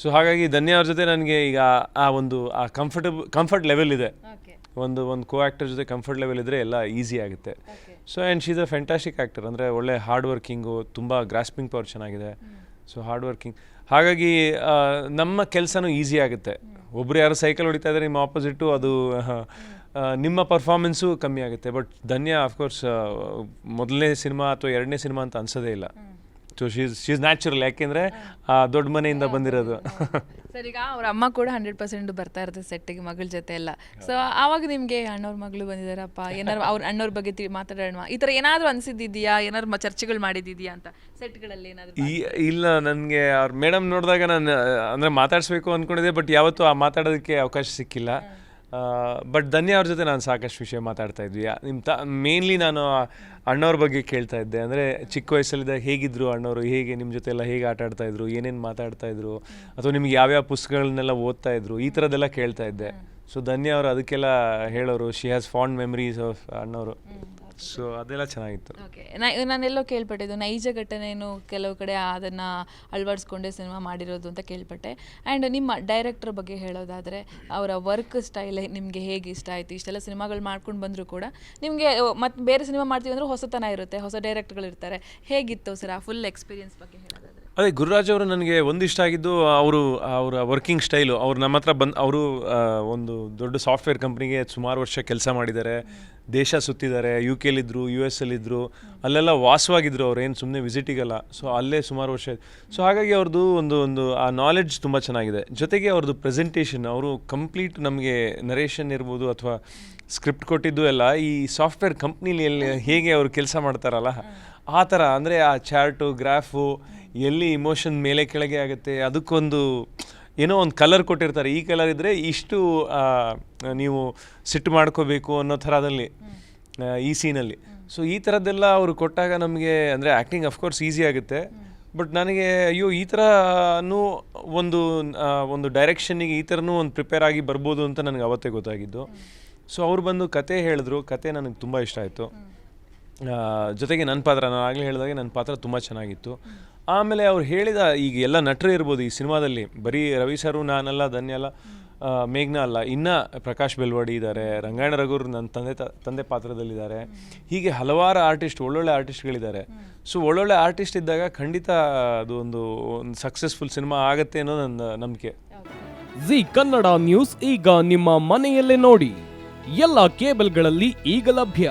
So ಹಾಗಾಗಿ ಧನ್ಯ ಅವ್ರ ಜೊತೆ ನನಗೆ ಈಗ ಆ ಒಂದು ಆ ಕಂಫರ್ಟಬಲ್ ಕಂಫರ್ಟ್ ಲೆವೆಲ್ ಇದೆ. ಒಂದು ಒಂದು ಕೋ ಆ್ಯಕ್ಟರ್ ಜೊತೆ ಕಂಫರ್ಟ್ ಲೆವೆಲ್ ಇದ್ದರೆ ಎಲ್ಲ ಈಸಿ ಆಗುತ್ತೆ. So and she's a fantastic actor ಅಂದರೆ ಒಳ್ಳೆ ಹಾರ್ಡ್ ವರ್ಕಿಂಗು ತುಂಬ ಗ್ರಾಸ್ಪಿಂಗ್ ಪವರ್ ಚೆನ್ನಾಗಿದೆ. ಸೊ ಹಾರ್ಡ್ ವರ್ಕಿಂಗ್ ಹಾಗಾಗಿ ನಮ್ಮ ಕೆಲಸನೂ ಈಸಿ ಆಗುತ್ತೆ. ಒಬ್ರು ಯಾರು ಸೈಕಲ್ ಹೊಡಿತಾ ಇದ್ದಾರೆ ನಿಮ್ಮ ಆಪೋಸಿಟ್ಟು ಅದು ನಿಮ್ಮ ಪರ್ಫಾರ್ಮೆನ್ಸು ಕಮ್ಮಿ ಆಗುತ್ತೆ. ಬಟ್ ಧನ್ಯ ಅಫ್ಕೋರ್ಸ್ ಮೊದಲನೇ ಸಿನಿಮಾ ಅಥವಾ ಎರಡನೇ ಸಿನಿಮಾ ಅಂತ ಅನ್ಸೋದೇ ಇಲ್ಲ. ಸೊ ಶೀಸ್ ಶೀಸ್ ನ್ಯಾಚುರಲ್ ಯಾಕೆಂದರೆ ದೊಡ್ಡ ಮನೆಯಿಂದ ಬಂದಿರೋದು. ಸರ್ ಈಗ ಅವ್ರ ಅಮ್ಮ ಕೂಡ ಹಂಡ್ರೆಡ್ ಪರ್ಸೆಂಟ್ ಬರ್ತಾ ಇರುತ್ತೆ ಸೆಟ್ಟಿಗೆ ಮಗಳ ಜೊತೆ ಎಲ್ಲ. ಸೊ ಆವಾಗ ನಿಮಗೆ ಅಣ್ಣವ್ರ ಮಗಳು ಬಂದಿದ್ದಾರಪ್ಪ ಏನಾರು ಅವ್ರ ಅಣ್ಣವ್ರ ಬಗ್ಗೆ ತಿ- ಮಾತಾಡೋಣ. ಈ ಥರ ಏನಾದರೂ ಅನಿಸಿದ್ದಿದೆಯಾ? ಏನಾದ್ರು ಚರ್ಚೆಗಳು ಮಾಡಿದ್ದಿದೆಯಾ ಅಂತ? ಸೆಟ್ಗಳಲ್ಲಿ ಏನಾದರೂ ಈ ಇಲ್ಲ ನನಗೆ ಅವ್ರ ಮೇಡಮ್ ನೋಡಿದಾಗ ನಾನು ಅಂದರೆ ಮಾತಾಡಿಸ್ಬೇಕು ಅಂದ್ಕೊಂಡಿದ್ದೆ ಬಟ್ ಯಾವತ್ತೂ ಆ ಮಾತಾಡೋದಕ್ಕೆ ಅವಕಾಶ ಸಿಕ್ಕಿಲ್ಲ. ಬಟ್ ಧನ್ಯ ಅವ್ರ ಜೊತೆ ನಾನು ಸಾಕಷ್ಟು ವಿಷಯ ಮಾತಾಡ್ತಾ ಇದ್ವಿ. ನಿಮ್ಮ ತ ಮೇನ್ಲಿ ನಾನು ಅಣ್ಣವ್ರ ಬಗ್ಗೆ ಕೇಳ್ತಾ ಇದ್ದೆ. ಅಂದರೆ ಚಿಕ್ಕ ವಯಸ್ಸಲ್ಲಿದ್ದಾಗ ಹೇಗಿದ್ರು ಅಣ್ಣವರು? ಹೇಗೆ ನಿಮ್ಮ ಜೊತೆ ಎಲ್ಲ ಹೇಗೆ ಆಟ ಆಡ್ತಾಯಿದ್ರು ಏನೇನು ಮಾತಾಡ್ತಾ ಇದ್ರು? ಅಥವಾ ನಿಮ್ಗೆ ಯಾವ್ಯಾವ ಪುಸ್ತಕಗಳನ್ನೆಲ್ಲ ಓದ್ತಾ ಇದ್ರು? ಈ ಥರದ್ದೆಲ್ಲ ಕೇಳ್ತಾ ಇದ್ದೆ. ಸೊ ಧನ್ಯ ಅವರು ಅದಕ್ಕೆಲ್ಲ ಹೇಳೋರು. She has fond memories of ಅಣ್ಣವರು. ಸೊ ಅದೆಲ್ಲ ಚೆನ್ನಾಗಿತ್ತು. ಓಕೆ ನಾನೆಲ್ಲೋ ಕೇಳ್ಪಟ್ಟಿದ್ದು. ನೈಜ ಘಟನೆಯನ್ನು ಕೆಲವು ಕಡೆ ಅದನ್ನು ಅಳವಡಿಸ್ಕೊಂಡೆ ಸಿನಿಮಾ ಮಾಡಿರೋದು ಅಂತ ಕೇಳ್ಪಟ್ಟೆ. ಆ್ಯಂಡ್ ನಿಮ್ಮ ಡೈರೆಕ್ಟರ್ ಬಗ್ಗೆ ಹೇಳೋದಾದರೆ, ಅವರ ವರ್ಕ್ ಸ್ಟೈಲ್ ನಿಮಗೆ ಹೇಗೆ ಇಷ್ಟ ಆಯಿತು? ಇಷ್ಟೆಲ್ಲ ಸಿನಿಮಾಗಳು ಮಾಡ್ಕೊಂಡು ಬಂದರೂ ಕೂಡ ನಿಮಗೆ ಮತ್ತೆ ಬೇರೆ ಸಿನಿಮಾ ಮಾಡ್ತೀವಿ ಅಂದ್ರೆ ಹೊಸತನ ಇರುತ್ತೆ. ಹೊಸ ಡೈರೆಕ್ಟರ್ಗಳು ಇರ್ತಾರೆ ಹೇಗಿತ್ತು ಸರ್ ಆ ಫುಲ್ ಎಕ್ಸ್ಪೀರಿಯನ್ಸ್ ಬಗ್ಗೆ ಹೇಳೋದಾದರೆ? ಅದೇ ಗುರುರಾಜ್ ಅವರು ನನಗೆ ಒಂದಿಷ್ಟ ಆಗಿದ್ದು, ಅವರು, ಅವರ ವರ್ಕಿಂಗ್ ಸ್ಟೈಲು ಅವ್ರು ನಮ್ಮ ಹತ್ರ ಬಂದು, ಅವರು ಒಂದು ದೊಡ್ಡ ಸಾಫ್ಟ್ವೇರ್ ಕಂಪ್ನಿಗೆ ಸುಮಾರು ವರ್ಷ ಕೆಲಸ ಮಾಡಿದ್ದಾರೆ. ದೇಶ ಸುತ್ತಿದ್ದಾರೆ ಯು ಕೆಲಿದ್ದರು ಯು ಎಸ್ ಅಲ್ಲಿದ್ದರು ಅಲ್ಲೆಲ್ಲ ವಾಸವಾಗಿದ್ದರು ಅವ್ರು, ಏನು ಸುಮ್ಮನೆ ವಿಸಿಟಿಗಲ್ಲ ಸೊ ಅಲ್ಲೇ ಸುಮಾರು ವರ್ಷ ಸೊ ಹಾಗಾಗಿ ಅವ್ರದ್ದು ಒಂದು ಒಂದು, ಆ ನಾಲೆಡ್ಜ್ ತುಂಬ ಚೆನ್ನಾಗಿದೆ. ಜೊತೆಗೆ ಅವ್ರದ್ದು ಪ್ರೆಸೆಂಟೇಷನ್ ಅವರು ಕಂಪ್ಲೀಟ್ ನಮಗೆ ನರೇಷನ್ ಇರ್ಬೋದು ಅಥವಾ ಸ್ಕ್ರಿಪ್ಟ್ ಕೊಟ್ಟಿದ್ದು ಎಲ್ಲ, ಈ ಸಾಫ್ಟ್ವೇರ್ ಕಂಪ್ನಿಲಿ ಹೇಗೆ ಅವರು ಕೆಲಸ ಮಾಡ್ತಾರಲ್ಲ, ಆ ಥರ. ಅಂದರೆ, ಆ ಚಾರ್ಟು, ಗ್ರಾಫು ಎಲ್ಲಿ ಇಮೋಷನ್ ಮೇಲೆ ಕೆಳಗೆ ಆಗುತ್ತೆ, ಅದಕ್ಕೊಂದು ಏನೋ ಒಂದು ಕಲರ್ ಕೊಟ್ಟಿರ್ತಾರೆ. ಈ ಕಲರ್ ಇದ್ದರೆ ಇಷ್ಟು ನೀವು ಸಿಟ್ಟು ಮಾಡ್ಕೋಬೇಕು ಅನ್ನೋ ಥರದಲ್ಲಿ ಈ ಸೀನಲ್ಲಿ ಸೊ ಈ ಥರದ್ದೆಲ್ಲ ಅವರು ಕೊಟ್ಟಾಗ ನಮಗೆ, ಅಂದರೆ ಆ್ಯಕ್ಟಿಂಗ್ ಅಫ್ಕೋರ್ಸ್ ಈಸಿ ಆಗುತ್ತೆ. ಬಟ್ ನನಗೆ, ಅಯ್ಯೋ, ಈ ಥರನೂ ಒಂದು ಒಂದು ಡೈರೆಕ್ಷನ್ನಿಗೆ ಈ ಥರನೂ ಒಂದು ಪ್ರಿಪೇರ್ ಆಗಿ ಬರ್ಬೋದು ಅಂತ ನನಗೆ ಅವತ್ತೇ ಗೊತ್ತಾಗಿದ್ದು. ಸೊ ಅವ್ರು ಬಂದು ಕತೆ ಹೇಳಿದ್ರು. ಕತೆ ನನಗೆ ತುಂಬ ಇಷ್ಟ ಆಯಿತು. ಜೊತೆಗೆ ನನ್ನ ಪಾತ್ರ ನಾನು ಆಗಲೇ ಹೇಳಿದಾಗೆ ನನ್ನ ಪಾತ್ರ ತುಂಬ ಚೆನ್ನಾಗಿತ್ತು. ಆಮೇಲೆ ಅವ್ರು ಹೇಳಿದ ಈಗ ಎಲ್ಲ ನಟರು ಇರ್ಬೋದು ಈ ಸಿನಿಮಾದಲ್ಲಿ. ಬರೀ ರವಿ ಸರು ನಾನಲ್ಲ ಧನ್ಯಲ್ಲ ಆ, ಅಲ್ಲ. ಇನ್ನು ಪ್ರಕಾಶ್ ಬೆಲ್ವಾಡಿ ಇದ್ದಾರೆ ರಂಗಾಯಣ ರಘುರು ನನ್ನ ತಂದೆ ತಂದೆ ಪಾತ್ರದಲ್ಲಿದ್ದಾರೆ. ಹೀಗೆ ಹಲವಾರು ಆರ್ಟಿಸ್ಟ್ ಒಳ್ಳೊಳ್ಳೆ ಆರ್ಟಿಸ್ಟ್ಗಳಿದ್ದಾರೆ. ಸೊ ಒಳ್ಳೊಳ್ಳೆ ಆರ್ಟಿಸ್ಟ್ ಇದ್ದಾಗ ಖಂಡಿತ ಅದು ಒಂದು ಒಂದು ಸಕ್ಸಸ್ಫುಲ್ ಸಿನಿಮಾ ಆಗುತ್ತೆ ಅನ್ನೋ ನನ್ನ ನಂಬಿಕೆ. ಜಿ ಕನ್ನಡ ನ್ಯೂಸ್ ಈಗ ನಿಮ್ಮ ಮನೆಯಲ್ಲೇ ನೋಡಿ. ಎಲ್ಲ ಕೇಬಲ್ಗಳಲ್ಲಿ ಈಗ ಲಭ್ಯ.